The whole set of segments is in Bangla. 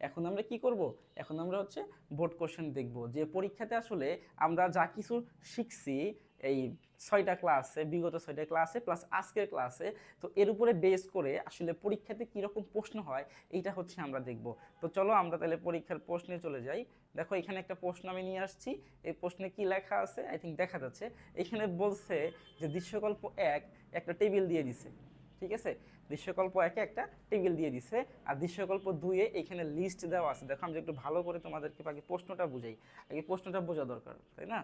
এখন আমরা কি করব? এখন আমরা হচ্ছে বোর্ড কোশ্চেন দেখব যে পরীক্ষাতে আসলে আমরা যা কিছু শিখছি এই ছয়টা ক্লাসে বিগত ছয়টা ক্লাসে প্লাস আজকের ক্লাসে তো এর উপরে বেস করে আসলে পরীক্ষাতে কীরকম প্রশ্ন হয় এইটা হচ্ছে আমরা দেখব। তো চলো আমরা তাহলে পরীক্ষার প্রশ্নে চলে যাই। দেখো এখানে একটা প্রশ্ন আমি নিয়ে আসছি। এই প্রশ্নে কি লেখা আছে? আই থিঙ্ক দেখা যাচ্ছে। এখানে বলছে যে দৃশ্যকল্প এক একটা টেবিল দিয়ে দিছে। ঠিক আছে? দৃশ্যকল্প একে একটা টেবিল দিয়ে দিছে। আর দৃশ্যকল্প দুইয়ে এখানে লিস্ট দেওয়া আছে। দেখো, আমি একটু ভালো করে তোমাদেরকে আগে প্রশ্নটা বুঝাই। আগে প্রশ্নটা বোঝা দরকার, তাই না?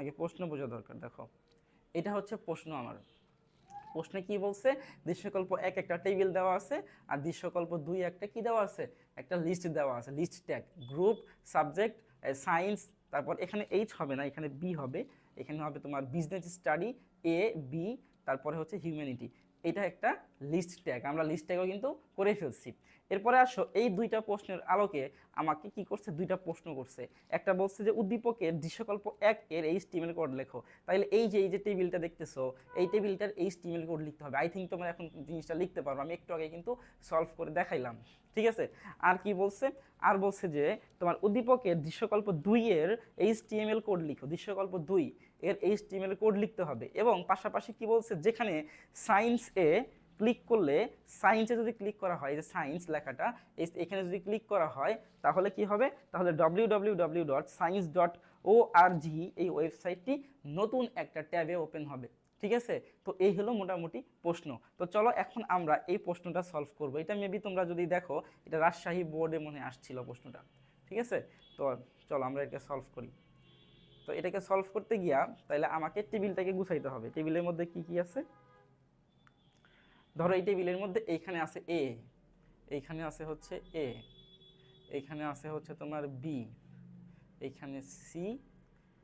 আগে প্রশ্ন বোঝা দরকার, দেখো। এটা হচ্ছে প্রশ্ন আমার। প্রশ্নে কি বলছে? দৃশ্যকল্প এক একটা টেবিল দেওয়া আছে, আর দৃশ্যকল্প দুই একটা কি দেওয়া আছে? একটা লিস্ট দেওয়া আছে list tag group subject science তারপর এখানে এইচ হবে না, এখানে বি হবে। এখানে হবে তোমার বিজনেস স্টাডি এ বি তারপরে হচ্ছে হিউম্যানিটি এটা একটা লিস্ট ট্যাগ আমরা লিস্ট ট্যাগও কিন্তু করে ফেলছি। এরপরে আসো, এই দুইটা প্রশ্নের আলোকে আমাকে কি করছে? দুইটা প্রশ্ন করছে। একটা বলছে যে, উদ্দীপকের দৃশ্যকল্প এক এর এইচ টিমেল কোড লেখো। তাইলে এই যে এই যে টেবিলটা দেখতেছো, এই টেবিলটার এইচ টিমেল কোড লিখতে হবে। আই থিঙ্ক তোমরা এখন জিনিসটা লিখতে পারব আমি একটু আগে কিন্তু সলভ করে দেখাইলাম। ঠিক আছে? আর কি বলছে? আর বলছে যে, তোমার উদ্দীপকের দৃশ্যকল্প দুইয়ের এইচ টিএমএল কোড লিখো। দৃশ্যকল্প দুই এর এইচ টিএমএল কোড লিখতে হবে এবং পাশাপাশি কি বলছে? যেখানে সায়েন্স এ ক্লিক করলে সায়েন্সে যদি ক্লিক করা হয় যে সায়েন্স লেখাটা এখানে যদি ক্লিক করা হয়, তাহলে কি হবে? তাহলে W W W dot science dot O R G এই ওয়েবসাইটটি নতুন একটা ট্যাবে ওপেন হবে। ঠিক আছে? তো এই হলো মোটামুটি প্রশ্ন। তো চলো এখন আমরা এই প্রশ্নটা সলভ করব। এটা মেবি তোমরা যদি দেখো, এটা রাজশাহী বোর্ডে মনে আসছিল প্রশ্নটা। ঠিক আছে? তো চলো আমরা এটা সলভ করি। তো এটাকে সলভ করতে গিয়া তাহলে আমাকে টেবিলটাকে গুছাইতে হবে। টেবিলের মধ্যে কি কি আছে? ধরো এই টেবিলের মধ্যে এইখানে আছে এ এইখানে আছে হচ্ছে এ এইখানে আছে হচ্ছে তোমার বি এইখানে সি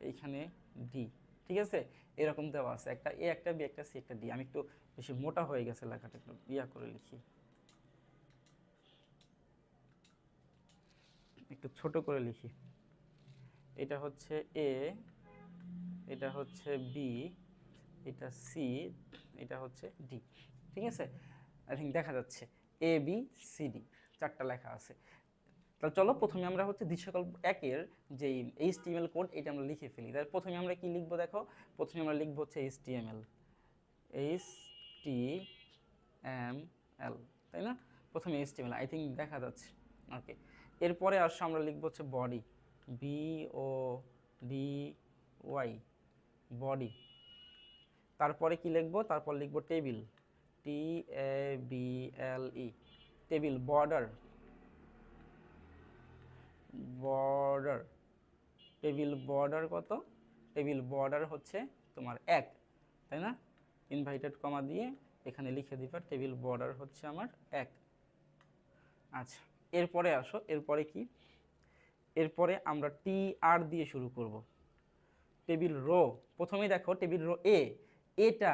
এইখানে ডি ঠিক আছে? এরকম দেওয়া আছে। একটা এ একটা বি একটা সি একটা ডি আমি একটু বেশি মোটা হয়ে গেছে লেখাটা, একটু ইয়া করে লিখি। একটু ছোট করে লিখি। এটা হচ্ছে এ এটা হচ্ছে বি এটা সি এটা হচ্ছে ডি ঠিক আছে? আই থিঙ্ক দেখা যাচ্ছে এ বি সি ডি চারটা লেখা আছে। তাহলে চলো প্রথমে আমরা হচ্ছে দৃশ্যকল্প একের যেই এইচ টিএমএল কোড এটা আমরা লিখে ফেলি। তাহলে প্রথমে আমরা কি লিখব দেখো? প্রথমে আমরা লিখব হচ্ছে H TML H T M L তাই না? প্রথমে এইচ টিএমএল আই থিঙ্ক দেখা যাচ্ছে। ওকে এরপরে আসছে আমরা লিখব হচ্ছে body O D Y body তারপরে কি লিখব? তারপর লিখব table T A B L E table border border table border কত? টেবিল বর্ডার হচ্ছে তোমার এক, তাই না? ইনভাইটেড কমা দিয়ে এখানে লিখে দিবা টেবিল বর্ডার হচ্ছে আমার এক। আচ্ছা এরপরে আসো, এরপরে কি? এরপরে আমরা টি আর দিয়ে শুরু করব। টেবিল রো প্রথমে দেখো টেবিল রো এ এটা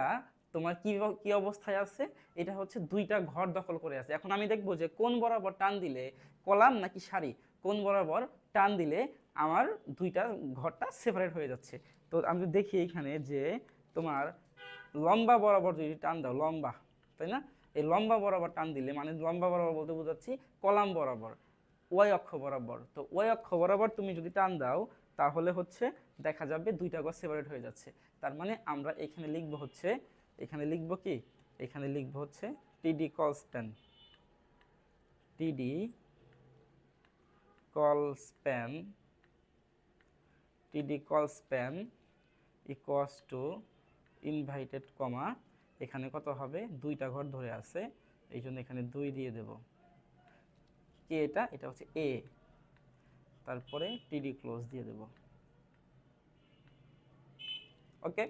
তোমার কি কি অবস্থায় আছে? এটা হচ্ছে দুইটা ঘর দখল করে আছে। এখন আমি দেখব যে কোন বরাবর টান দিলে কলাম নাকি সারি? কোন বরাবর টান দিলে আমার দুইটা ঘরটা সেপারেট হয়ে যাচ্ছে? তো আমি দেখি এখানে যে তোমার লম্বা বরাবর যদি টান দাও, লম্বা, তাই না? এই লম্বা বরাবর টান দিলে মানে লম্বা বরাবর বলতে বোঝাচ্ছি কলাম বরাবর। ওয়াই অক্ষ বরাবর। তো ওয়াই অক্ষ বরাবর তুমি যদি টান দাও, তাহলে হচ্ছে দেখা যাবে দুইটা ঘর সেপারেট হয়ে যাচ্ছে। তার মানে আমরা এখানে লিখব হচ্ছে, এখানে লিখব কি? এখানে লিখব হচ্ছে TD col span TD col span TD col span equals to inverted comma এখানে কত হবে? দুইটা ঘর ধরে আছে এই জন্য এখানে দুই দিয়ে দেব। কে এটা? এটা হচ্ছে এ তারপরে টিডি ক্লোজ দিয়ে দেব। ওকে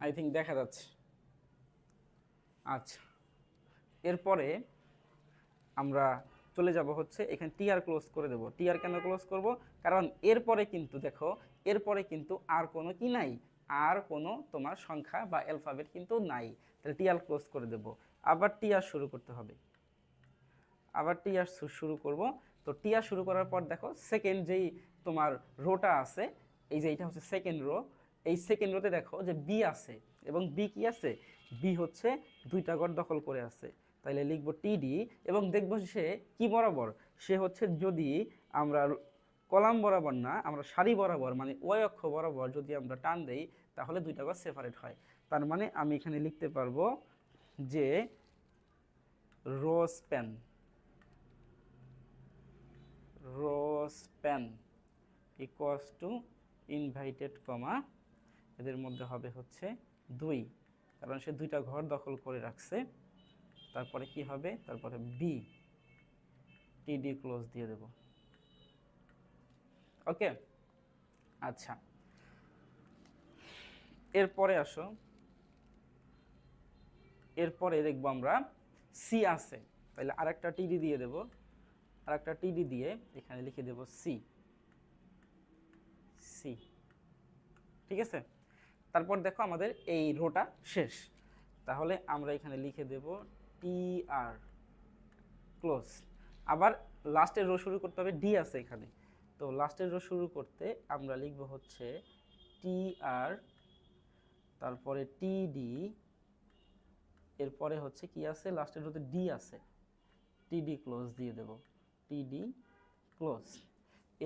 আই থিঙ্ক দেখা যাচ্ছে। আচ্ছা। এরপরে আমরা চলে যাব হচ্ছে এখানে টিআর ক্লোজ করে দেবো। টিআর কেন ক্লোজ করব? কারণ এরপরে কিন্তু দেখো, এরপরে কিন্তু আর কোনো কি নাই। আর কোনো তোমার সংখ্যা বা অ্যালফাবেট কিন্তু নাই। তাহলে টিআর ক্লোজ করে দেব। আবার টিআর শুরু করতে হবে। আবার টিআর শুরু করব। তো টিআর শুরু করার পর দেখো সেকেন্ড যেই তোমার রোটা আছে, এই যে এইটা হচ্ছে সেকেন্ড রো এই সেকেন্ড রোতে দেখো যে বি আছে এবং বি কি আছে? বি হচ্ছে দুইটা ঘর দখল করে আছে। তাহলে লিখব টিডি এবং দেখব সে কি বরাবর? সে হচ্ছে যদি আমরা কলাম বরাবর না, আমরা সারি বরাবর মানে ওয়াই অক্ষ বরাবর যদি আমরা টান দেই, তাহলে দুইটা গজ সেপারেট হয়। তার মানে আমি এখানে লিখতে পারব যে row span row span equals to inverted comma এদের মধ্যে হবে হচ্ছে দুই। কারণ সে দুইটা ঘর দখল করে রাখছে। তারপরে কি হবে? তারপরে বি টিডি ক্লোজ দিয়ে দেব। ওকে আচ্ছা। এরপরে আসো। এরপরে দেখব আমরা সি আছে। তাহলে আরেকটা টিডি দিয়ে দেব। আরেকটা টিডি দিয়ে এখানে লিখে দেব সি সি ঠিক আছে? তারপর দেখো আমাদের এই রোটা শেষ। তাহলে আমরা এখানে লিখে দেব টি আর ক্লোজ আবার লাস্টের রো শুরু করতে হবে ডি আছে এখানে। তো লাস্টের রো শুরু করতে আমরা লিখব হচ্ছে টি আর তারপরে টি ডি এরপরে হচ্ছে কি আছে? লাস্টের রোতে ডি আছে। টিডি ক্লোজ দিয়ে দেব। টিডি ক্লোজ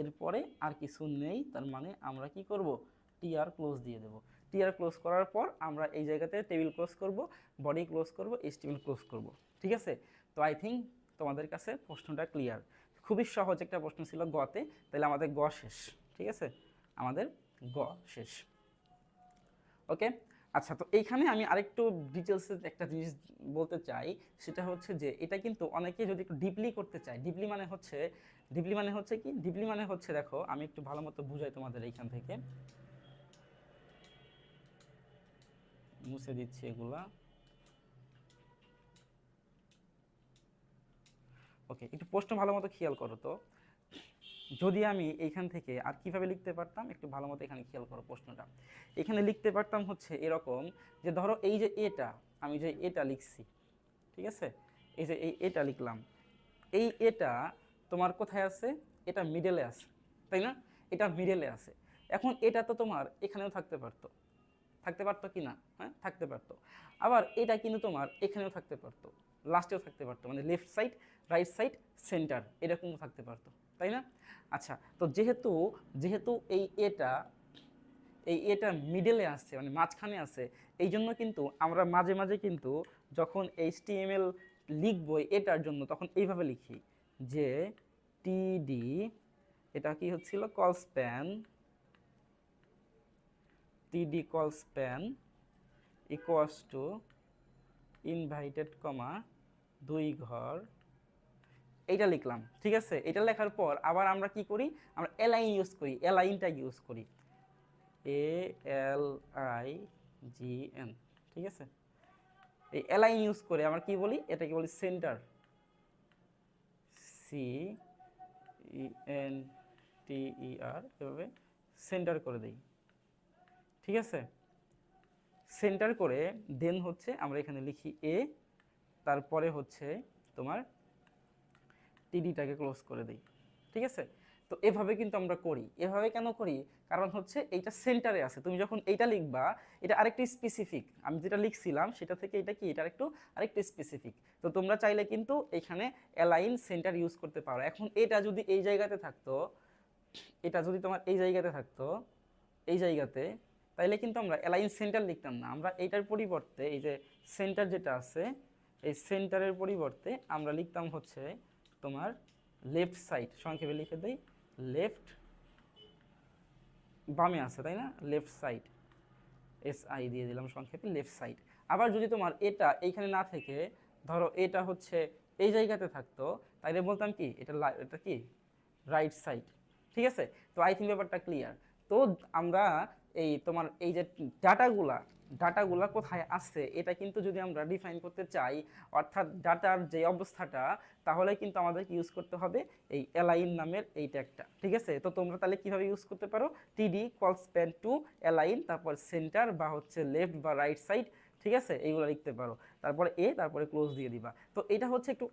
এরপরে আর কিছু নেই, তার মানে আমরা কি করব? টিআর ক্লোজ দিয়ে দেব। টিআর ক্লোজ করার পর আমরা এই জায়গাতে টেবিল ক্লোজ করব বডি ক্লোজ করব এইচটিএমএল ক্লোজ করব। ঠিক আছে? তো আই থিঙ্ক তোমাদের কাছে প্রশ্নটা ক্লিয়ার খুবই সহজ একটা প্রশ্ন ছিল গতে তাহলে আমাদের গ শেষ। ঠিক আছে? আমাদের গ শেষ। ওকে আচ্ছা তো এইখানে আমি আরেকটু ডিটেলসে একটা জিনিস বলতে চাই, সেটা হচ্ছে যে এটা কিন্তু অনেকে যদি একটু ডিপলি করতে চায় ডিপলি মানে হচ্ছে ডিপলি মানে হচ্ছে কি? ডিপলি মানে হচ্ছে, দেখো, আমি একটু ভালো মতো বুঝাই তোমাদের এইখান থেকে। মুছে দিচ্ছি এগুলা। ওকে একটু প্রশ্ন ভালো মতো খেয়াল করো তো। যদি আমি এইখান থেকে আর কীভাবে লিখতে পারতাম, একটু ভালো মতো এখানে খেয়াল করো প্রশ্নটা। এখানে লিখতে পারতাম হচ্ছে এরকম যে, ধরো এই যে এটা, আমি যে এটা লিখছি, ঠিক আছে? এই যে এই এটা লিখলাম। এই এটা তোমার কোথায় আছে? এটা মিডলে আছে, তাই না? এটা মিডলে আছে। এখন এটা তো তোমার এখানেও থাকতে পারতো। থাকতে পারতো কি না? হ্যাঁ থাকতে পারতো। আবার এটা কিন্তু তোমার এখানেও থাকতে পারতো। লাস্টেও থাকতে পারতো। মানে left side right side centre এরকমও থাকতে পারতো। তাই না? আচ্ছা তো যেহেতু যেহেতু এই এটা এই এটা মিডলে আসছে মানে মাঝখানে আছে এই জন্য কিন্তু আমরা মাঝে মাঝে কিন্তু যখন এইচ এইচটিএমএল লিখব এটার জন্য, তখন এইভাবে লিখি যে টিডি এটা কি হচ্ছিল? Col span TD col span equals to inverted comma দুই ঘর এইটা লিখলাম, ঠিক আছে? এটা লেখার পর আবার আমরা কি করি? আমরা এলাইন ইউজ করি, এলাইনটা ইউজ করি। এ এল আই জি এন, ঠিক আছে? এই এলাইন ইউজ করে আমরা কি বলি? এটাকে বলি centre. C N T E R, এভাবে সেন্টার করে দিই। ঠিক আছে? সেন্টার করে দেন হচ্ছে আমরা এখানে লিখি এ, তারপরে হচ্ছে তোমার টিডিটাকে ক্লোজ করে দিই, ঠিক আছে? তো এভাবে কিন্তু আমরা করি। এভাবে কেন করি? কারণ হচ্ছে এইটা সেন্টারে আছে। তুমি যখন এইটা লিখবা, এটা আরেকটু স্পেসিফিক আমি যেটা লিখছিলাম, সেটা থেকে এটা কি? এটা একটু আরেকটু স্পেসিফিক তো তোমরা চাইলে কিন্তু এখানে অ্যালাইন সেন্টার ইউজ করতে পারো। এখন এটা যদি এই জায়গাতে থাকতো, এটা যদি তোমার এই জায়গাতে থাকতো, এই জায়গাতে, তাইলে কিন্তু আমরা অ্যালাইন সেন্টার লিখতাম না। আমরা এইটার পরিবর্তে এই যে সেন্টার যেটা আছে, এই সেন্টারের পরিবর্তে আমরা লিখতাম হচ্ছে তোমার লেফট সাইড সংক্ষেপে লিখে দেই লেফট বামে আছে, তাই না? লেফট সাইড এস আই দিয়ে দিলাম সংক্ষেপে লেফট সাইড আবার যদি তোমার এটা এইখানে না থেকে, ধরো এটা হচ্ছে এই জায়গাতে থাকতো, তাইলে বলতাম কি, এটা এটা কি? রাইট সাইড ঠিক আছে? তো আই থিঙ্ক ব্যাপারটা ক্লিয়ার তো আমরা এই তোমার এই যে ডাটাগুলা ডাটাগুলা কোথায় আছে? এটা কিন্তু যদি আমরা ডিফাইন করতে চাই, অর্থাৎ ডাটার যে অবস্থাটা, তাহলে কিন্তু আমাদেরকে ইউজ করতে হবে এই অ্যালাইন নামের এই ট্যাগটা ঠিক আছে? তো তোমরা তাহলে কীভাবে ইউজ করতে পারো? TD cols span to align তারপর সেন্টার বা হচ্ছে লেফট বা রাইট সাইড ঠিক আছে? এইগুলো লিখতে পারো। তারপরে এ তারপরে ক্লোজ দিয়ে দিবা। তো এটা হচ্ছে একটু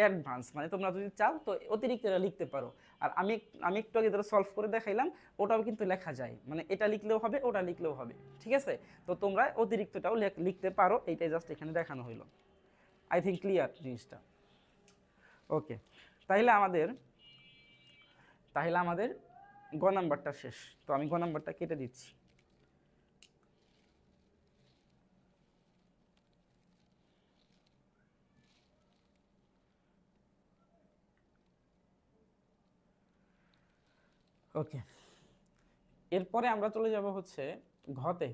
অ্যাডভান্স মানে তোমরা যদি চাও, তো অতিরিক্ত এটা লিখতে পারো। আর আমি আমি একটু আগে ধরো সলভ করে দেখাইলাম, ওটাও কিন্তু লেখা যায়। মানে এটা লিখলেও হবে, ওটা লিখলেও হবে। ঠিক আছে? তো তোমরা অতিরিক্তটাও লিখতে পারো। এইটাই জাস্ট এখানে দেখানো হইল। আই থিঙ্ক ক্লিয়ার জিনিসটা। ওকে তাহলে আমাদের তাহলে আমাদের গ নাম্বারটা শেষ। তো আমি গ নাম্বারটা কেটে দিচ্ছি। ওকে এরপরে আমরা চলে যাব হচ্ছে ঘতে।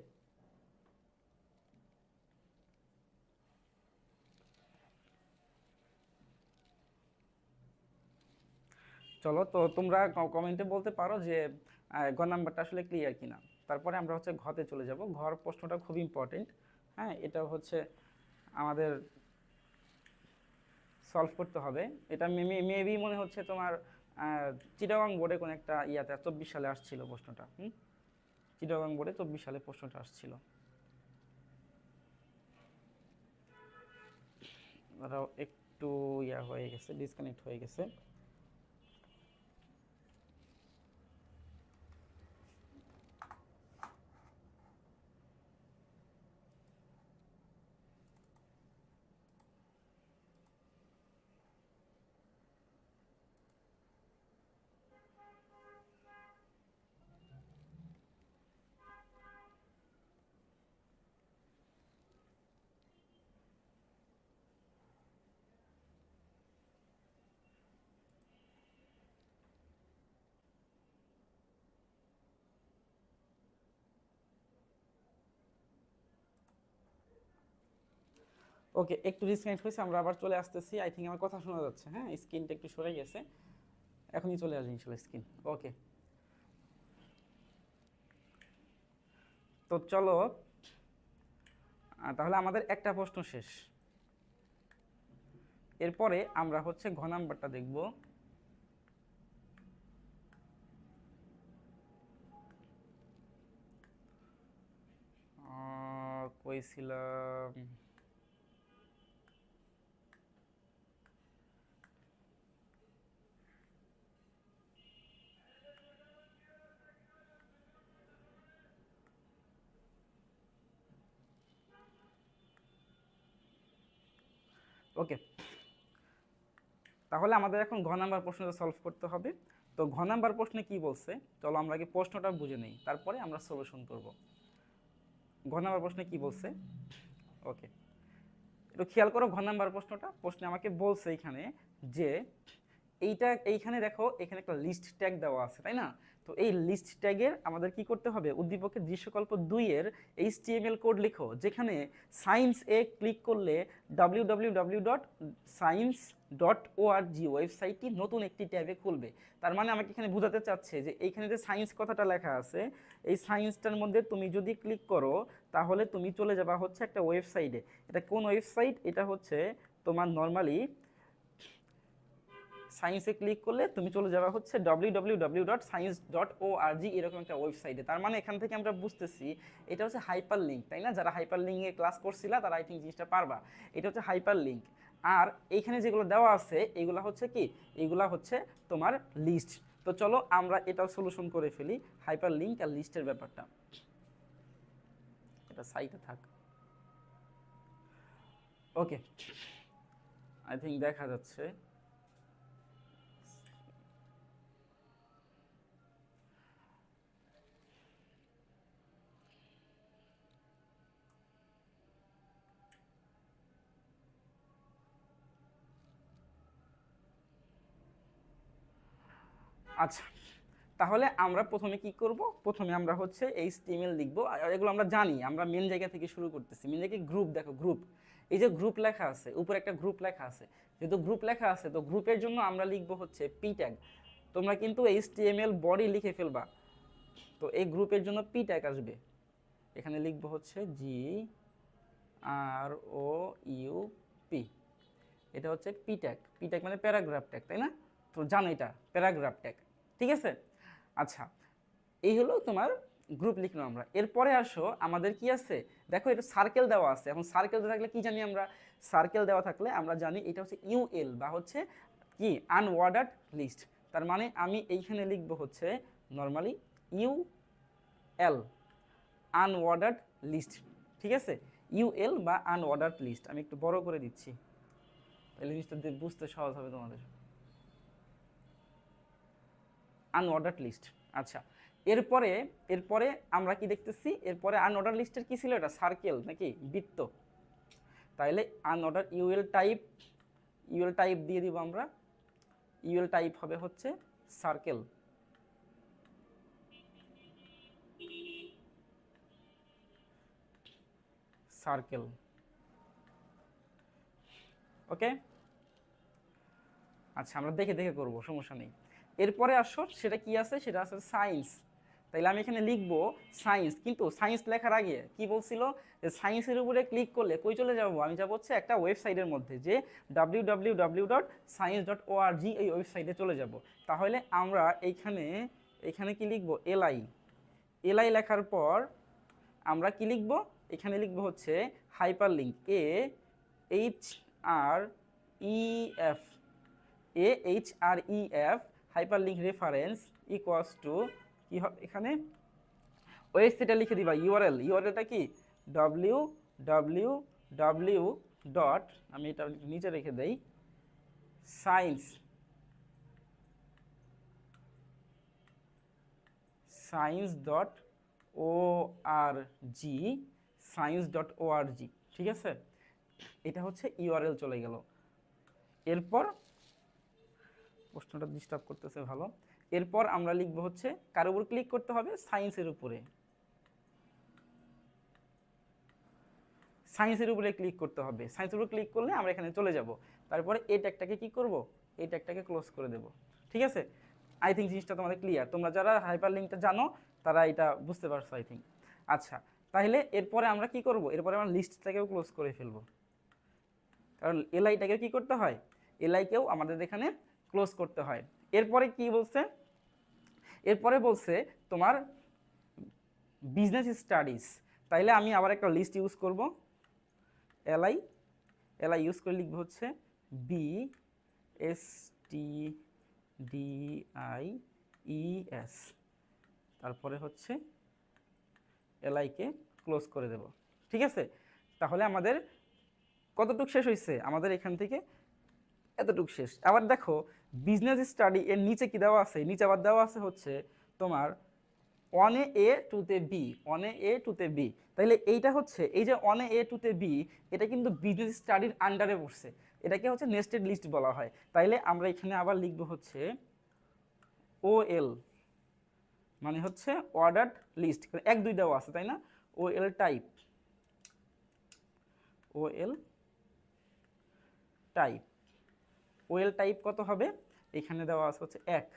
চলো, তো তোমরা কমেন্টে বলতে পারো যে গ নাম্বারটা আসলে ক্লিয়ার কিনা। তারপরে আমরা হচ্ছে ঘতে চলে যাব। ঘর প্রশ্নটা খুব ইম্পর্টেন্ট হ্যাঁ এটা হচ্ছে আমাদের সলভ করতে হবে। এটা মেবি মনে হচ্ছে তোমার চিটাগাং বোর্ডে কোনো একটা ইয়াতে চব্বিশ সালে আসছিল প্রশ্নটা, হুম? চিটাগাং বোর্ডে চব্বিশ সালে প্রশ্নটা আসছিল। একটু ইয়া হয়ে গেছে ডিসকানেক্ট হয়ে গেছে। ওকে একটু ডিসকানেক্ট হয়েছে আমরা আবার চলে আসতেছি। আই থিঙ্ক আমার কথা শোনা যাচ্ছে হ্যাঁ? স্ক্রিনটা একটু সরে গেছে। এখনই চলে আসবে ইনশাল্লাহ স্ক্রিন ওকে। তো চলো তাহলে আমাদের একটা প্রশ্ন শেষ। এরপরে আমরা হচ্ছে ঘ নাম্বারটা দেখব। আহ, ওকে তাহলে আমাদের এখন ঘ নাম্বার প্রশ্নটা সলভ করতে হবে। তো ঘ নাম্বার প্রশ্নে কি বলছে? চলো আমরা আগে প্রশ্নটা বুঝে নেই, তারপরে আমরা সলিউশন করব। ঘ নাম্বার প্রশ্নে কি বলছে? ওকে একটু খেয়াল করো ঘ নাম্বার প্রশ্নটা। প্রশ্নে আমাকে বলছে এখানে যে এইটা, এইখানে দেখো, এখানে একটা লিস্ট ট্যাগ দেওয়া আছে, তাই না? তো এই লিস্ট ট্যাগের আমাদের কি করতে হবে? উদ্দীপকের দৃশ্যকল্প দুইয়ের এইচটিএমএল কোড লিখো, যেখানে সায়েন্স এ ক্লিক করলে W W W dot science dot ORG ওয়েবসাইটটি নতুন একটি ট্যাবে খুলবে। তার মানে আমাকে এখানে বোঝাতে চাচ্ছে যে এইখানে যে সায়েন্স কথাটা লেখা আছে, এই সায়েন্সটার মধ্যে তুমি যদি ক্লিক করো, তাহলে তুমি চলে যাবা হচ্ছে একটা ওয়েবসাইটে এটা কোন ওয়েবসাইট এটা হচ্ছে তোমার নর্মালি সায়েন্সে ক্লিক করলে তুমি চলে যাওয়া হচ্ছে W W W dot science dot O R G এরকম একটা ওয়েবসাইটে তার মানে এখান থেকে আমরা বুঝতেছি এটা হচ্ছে হাইপার লিঙ্ক তাই না? যারা হাইপার লিঙ্কে ক্লাস করছিলা, তারা আই থিঙ্ক জিনিসটা পারবা। এটা হচ্ছে হাইপার লিঙ্ক আর এইখানে যেগুলো দেওয়া আছে, এগুলো হচ্ছে কি? এগুলা হচ্ছে তোমার লিস্ট তো চলো আমরা এটাও সলিউশন করে ফেলি হাইপার লিঙ্ক আর লিস্টের ব্যাপারটা। এটা সাইটে থাক। ওকে আই থিঙ্ক দেখা যাচ্ছে। আচ্ছা তাহলে আমরা প্রথমে কি করব? প্রথমে আমরা হচ্ছে এইচটিএমএল লিখব। আর এগুলো আমরা জানি, আমরা মেন জায়গা থেকে শুরু করতেছি। মেন জায়গায় গ্রুপ দেখো গ্রুপ এই যে গ্রুপ লেখা আছে, উপরে একটা গ্রুপ লেখা আছে। যেহেতু গ্রুপ লেখা আছে, তো গ্রুপের জন্য আমরা লিখব হচ্ছে পি ট্যাগ তোমরা কিন্তু এইচটিএমএল বডি লিখে ফেলবা। তো এই গ্রুপের জন্য পি ট্যাগ আসবে। এখানে লিখব হচ্ছে জি আর ও ইউ পি এটা হচ্ছে পি ট্যাগ পি ট্যাগ মানে প্যারাগ্রাফ ট্যাগ তাই না? তো জানো এটা প্যারাগ্রাফ ট্যাগ ঠিক আছে? আচ্ছা এই হলো তোমার গ্রুপ লিখলাম আমরা। এরপরে আসো, আমাদের কি আছে? দেখো, এটা সার্কেল দেওয়া আছে। এখন সার্কেল দেওয়া থাকলে কি জানি আমরা? সার্কেল দেওয়া থাকলে আমরা জানি এটা হচ্ছে ইউএল বা হচ্ছে কি? আনওয়ার্ডার লিস্ট তার মানে আমি এইখানে লিখব হচ্ছে normally U L unordered list ঠিক আছে? ইউএল বা আনওয়ার্ডার লিস্ট আমি একটু বড় করে দিচ্ছি। জিনিসটা দিয়ে বুঝতে সহজ হবে তোমাদের। আনঅর্ডার লিস্ট আচ্ছা এরপরে এরপরে আমরা কি দেখতেছি? এরপরে আনঅর্ডার লিস্টের কি ছিল এটা? সার্কেল নাকি? বৃত্ত। তাইলে unordered UL type UL type দিয়ে দিব আমরা। ইউএল টাইপ হবে হচ্ছে সার্কেল সার্কেল ওকে আচ্ছা আমরা দেখে দেখে করব, সমস্যা নেই। এরপরে আসো, সেটা কি আছে? সেটা আছে সায়েন্স তাইলে আমি এখানে লিখব সায়েন্স কিন্তু সায়েন্স লেখার আগে কি বলছিল? যে সায়েন্সের উপরে ক্লিক করলে কই চলে যাব? আমি যাব হচ্ছে একটা ওয়েবসাইটের মধ্যে, যে W W dot science dot এই ওয়েবসাইটে চলে যাব। তাহলে আমরা এইখানে এখানে কি লিখব? এলআই এলআই লেখার পর আমরা কি লিখব? এখানে লিখব হচ্ছে hyperlink A H R E F A H R E F hyperlink reference equals to কি হবে এখানে ওয়েবসাইটটা লিখে দিবা ইউআরএল ইউআরএলটা কি? ডব্লিউ ডব্লিউ ডব্লিউ ডট আমি এটা নিচে রেখে দেই science science dot O R G science dot O R G ঠিক আছে? এটা হচ্ছে ইউআরএল চলে গেল। এরপর প্রশ্নটা ডিস্টার্ব করতেছে ভালো। এরপর আমরা লিখব হচ্ছে, কার উপর ক্লিক করতে হবে? সায়েন্সের উপরে। সায়েন্সের উপরে ক্লিক করতে হবে। সায়েন্সের উপর ক্লিক করলে আমরা এখানে চলে যাব। তারপরে এই ট্যাগটাকে কি করব? এই ট্যাগটাকে ক্লোজ করে দেব। ঠিক আছে? আই থিঙ্ক জিনিসটা তোমাদের ক্লিয়ার তোমরা যারা হাইপার লিঙ্কটা জানো, তারা এটা বুঝতে পারছ আই থিঙ্ক আচ্ছা তাহলে এরপরে আমরা কি করব? এরপরে আমরা লিস্টটাকেও ক্লোজ করে ফেলব। কারণ এলআইটাকে কি করতে হয়? এলআইকেও আমাদের এখানে ক্লোজ করতে হয়। এরপরে কি বলছে? এরপরে বলছে তোমার বিজনেস স্টাডিজ তাইলে আমি আবার একটা লিস্ট ইউজ করব। এলআই এলআই ইউজ করে লিখব হচ্ছে B S T D I E S তারপরে হচ্ছে এলআইকে ক্লোজ করে দেব। ঠিক আছে? তাহলে আমাদের কতটুক শেষ হয়েছে আমাদের এখান থেকে এতটুক শেষ। আবার দেখো বিজনেস স্টাডি এর নিচে কি দেওয়া আছে? নিচে আবার দেওয়া আছে হচ্ছে তোমার ওয়ানে এ টুতে বি ওয়ানে এ টুতে বি তাইলে এইটা হচ্ছে, এই যে ওয়ানে এ টুতে বি এটা কিন্তু বিজনেস স্টাডির আন্ডারে পড়ছে। এটাকে হচ্ছে নেস্টেড লিস্ট বলা হয়। তাইলে আমরা এখানে আবার লিখব হচ্ছে ও এল মানে হচ্ছে অর্ডার্ড লিস্ট এক, দুই দেওয়া আছে, তাই না? O L type O L type OL type কত হবে? এখানে দেওয়া আছে হচ্ছে এক।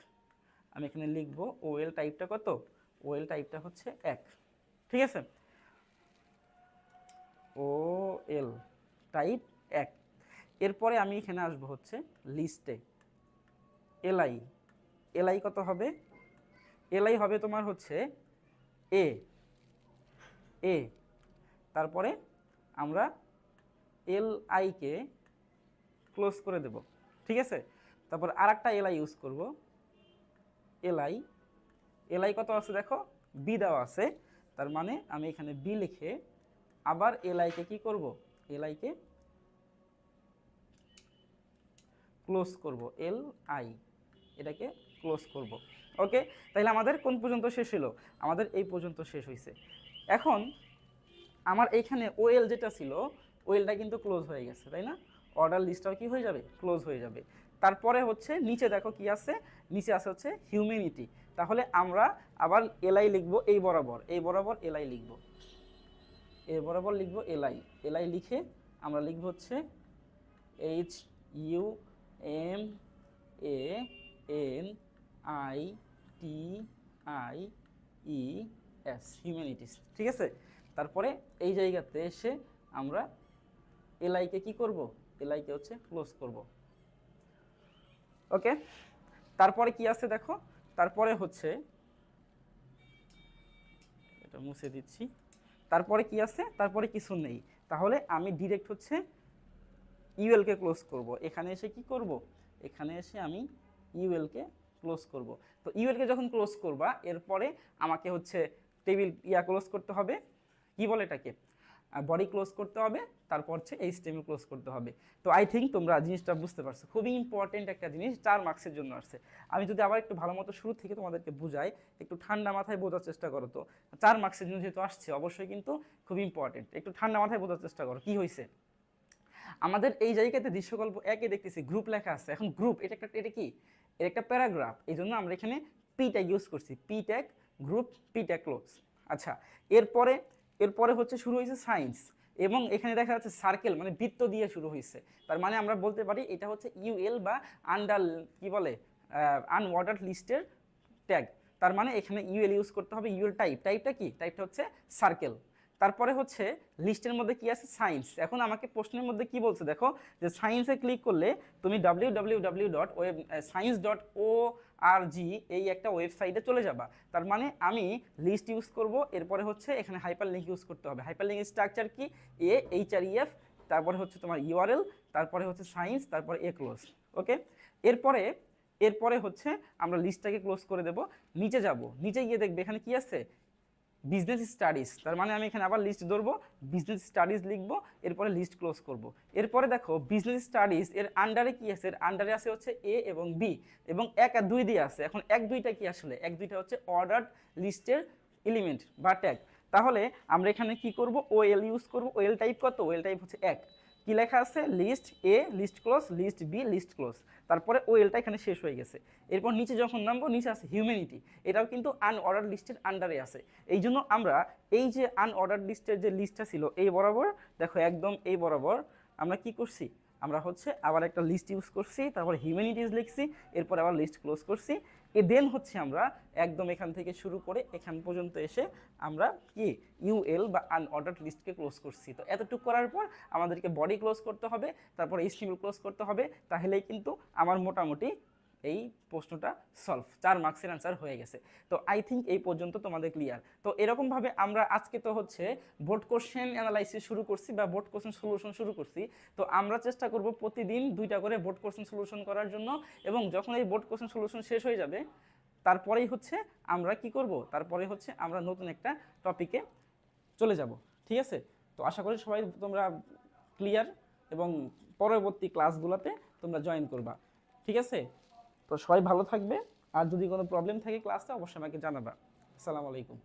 আমি এখানে লিখব ওয়েল টাইপটা কত? ওয়েল টাইপটা হচ্ছে এক। ঠিক আছে? ও এল টাইপ এক। এরপরে আমি এখানে আসব হচ্ছে লিস্টে। এলআই। এলআই কত হবে? এলআই হবে তোমার হচ্ছে এ। এ। তারপরে আমরা এল আইকে ক্লোজ করে দেব। ঠিক আছে? তারপর আর একটা এলআই ইউজ করব। এলআই এলআই কত আছে দেখো? বি দেওয়া আছে। তার মানে আমি এখানে বি লিখে আবার এলআইকে কি করব? এলআইকে ক্লোজ করব। এল আই এটাকে ক্লোজ করব। ওকে তাহলে আমাদের কোন পর্যন্ত শেষ হলো আমাদের এই পর্যন্ত শেষ হয়েছে এখন আমার এইখানে ওয়েল যেটা ছিল ওয়েলটা কিন্তু ক্লোজ হয়ে গেছে, তাই না? অর্ডার লিস্টটাও কি হয়ে যাবে? ক্লোজ হয়ে যাবে। তারপরে হচ্ছে নিচে দেখো কি আছে? নিচে আছে হচ্ছে হিউম্যানিটি তাহলে আমরা আবার এলআই লিখব এই বরাবর। এই বরাবর এলআই লিখব। এর বরাবর লিখব এলআই এলআই লিখে আমরা লিখব হচ্ছে H U M A N I T I E S humanities ঠিক আছে? তারপরে এই জায়গাতে এসে আমরা এলআইকে কি করব? এলআইকে হচ্ছে ক্লোজ করব। ওকে তারপরে কি আছে দেখো? তারপরে হচ্ছে, এটা মুছে দিচ্ছি। তারপরে কি আছে? তারপরে কিছু নেই। তাহলে আমি ডিরেক্ট হচ্ছে ইউএলকে ক্লোজ করব। এখানে এসে কি করব? এখানে এসে আমি ইউএলকে ক্লোজ করব। তো ইউএলকে যখন ক্লোজ করবা, এরপরে আমাকে হচ্ছে টেবিল ইয়া ক্লোজ করতে হবে। কি বলে এটাকে? বডি ক্লোজ করতে হবে, তারপর হচ্ছে এই স্টেম ক্লোজ করতে হবে। তো আই থিঙ্ক তোমরা জিনিসটা বুঝতে পারছ। খুবই ইম্পর্টেন্ট একটা জিনিস, চার মার্কসের জন্য আসছে। আমি যদি আবার একটু ভালো মতো শুরু থেকে তোমাদেরকে বুঝাই, একটু ঠান্ডা মাথায় বোঝার চেষ্টা করো তো। চার মার্কসের জন্য যেহেতু আসছে, অবশ্যই কিন্তু খুব ইম্পর্টেন্ট একটু ঠান্ডা মাথায় বোঝার চেষ্টা করো, কি হয়েছে আমাদের এই জায়গাতে দৃশ্যকল্প একে দেখতেছি গ্রুপ লেখা আছে। এখন গ্রুপ এটা একটা, এটা কি? এটা একটা প্যারাগ্রাফ এই জন্য আমরা এখানে পি ট্যাগ ইউজ করছি। P tag group P tag close আচ্ছা এরপরে এরপরে হচ্ছে শুরু হয়েছে সায়েন্স এবং এখানে দেখা যাচ্ছে সার্কেল মানে বৃত্ত দিয়ে শুরু হয়েছে। তার মানে আমরা বলতে পারি এটা হচ্ছে ইউএল বা আন্ডার কি বলে আনওয়ার্ডার লিস্টের ট্যাগ তার মানে এখানে ইউএল ইউজ করতে হবে ইউএল টাইপ টাইপটা কি? টাইপটা হচ্ছে সার্কেল তারপরে হচ্ছে লিস্টের মধ্যে কি আছে? সায়েন্স এখন আমাকে প্রশ্নের মধ্যে কি বলছে? দেখো, যে সায়েন্সে ক্লিক করলে তুমি W W W dot web science dot O R G এই একটা ওয়েবসাইটে চলে যাবা। তার মানে আমি লিস্ট ইউজ করব, এরপরে হচ্ছে এখানে হাইপার লিঙ্ক ইউজ করতে হবে। হাইপার লিঙ্ক স্ট্রাকচার কি? এ এইচ আর ইএফ তারপরে হচ্ছে তোমার ইউআরএল তারপরে হচ্ছে সায়েন্স তারপরে এ ক্লোজ ওকে এরপরে এরপরে হচ্ছে আমরা লিস্টটাকে ক্লোজ করে দেব। নিচে যাব। নিচে গিয়ে দেখবে এখানে কি আছে? বিজনেস স্টাডিজ তার মানে আমি এখানে আবার লিস্ট ধরবো বিজনেস স্টাডিজ লিখব, এরপরে লিস্ট ক্লোজ করব। এরপরে দেখো বিজনেস স্টাডিজ এর আন্ডারে কি আছে? এর আন্ডারে আছে হচ্ছে এ এবং বি এবং এক আর দুই দিয়ে আছে। এখন এক দুইটা কি আসলে? এক দুইটা হচ্ছে অর্ডার লিস্টের এলিমেন্ট বা ট্যাগ তাহলে আমরা এখানে কি করব? ওএল ইউজ করব। ওএল টাইপ কত? ওয়েল টাইপ হচ্ছে এক। কি লেখা আছে? List A list close list B list close তারপরে ওয়েলটা এখানে শেষ হয়ে গেছে। এরপর নিচে যখন নামবো, নিচে আছে হিউম্যানিটি এটাও কিন্তু আনঅর্ডার লিস্টের আন্ডারে আছে। এই জন্য আমরা এই যে আনঅর্ডার লিস্টের যে লিস্টটা ছিল, এই বরাবর, দেখো একদম এই বরাবর, আমরা কি করছি? আমরা হচ্ছে আবার একটা লিস্ট ইউজ করছি, তারপর হিউম্যানিটিস লিখছি, এরপর আবার লিস্ট ক্লোজ করছি। এ দেন হচ্ছে আমরা একদম এখান থেকে শুরু করে এখান পর্যন্ত এসে আমরা কি ইউএল বা আনঅর্ডার লিস্টকে ক্লোজ করছি। তো এতটুকু করার পর আমাদেরকে বডি ক্লোজ করতে হবে, তারপর এইচটিএমএল ক্লোজ করতে হবে, তাহলেই কিন্তু আমার মোটামুটি এই প্রশ্নটা সলভ চার মার্কসের অ্যান্সার হয়ে গেছে। তো আই থিঙ্ক এই পর্যন্ত তোমাদের ক্লিয়ার তো এরকমভাবে আমরা আজকে তো হচ্ছে বোর্ড কোশ্চেন অ্যানালাইসিস শুরু করছি বা বোর্ড কোশ্চেন সলিউশন শুরু করছি। তো আমরা চেষ্টা করব প্রতিদিন দুইটা করে বোর্ড কোশ্চেন সলিউশন করার জন্য এবং যখন এই বোর্ড কোশ্চেন সলিউশন শেষ হয়ে যাবে, তারপরেই হচ্ছে আমরা কি করব? তারপরে হচ্ছে আমরা নতুন একটা টপিকে চলে যাব। ঠিক আছে? তো আশা করি সবাই তোমরা ক্লিয়ার এবং পরবর্তী ক্লাসগুলোতে তোমরা জয়েন করবা। ঠিক আছে? তো সবাই ভালো থাকবে। আর যদি কোনো প্রবলেম থাকে ক্লাসে অবশ্যই আমাকে জানাবা। আসসালামু আলাইকুম।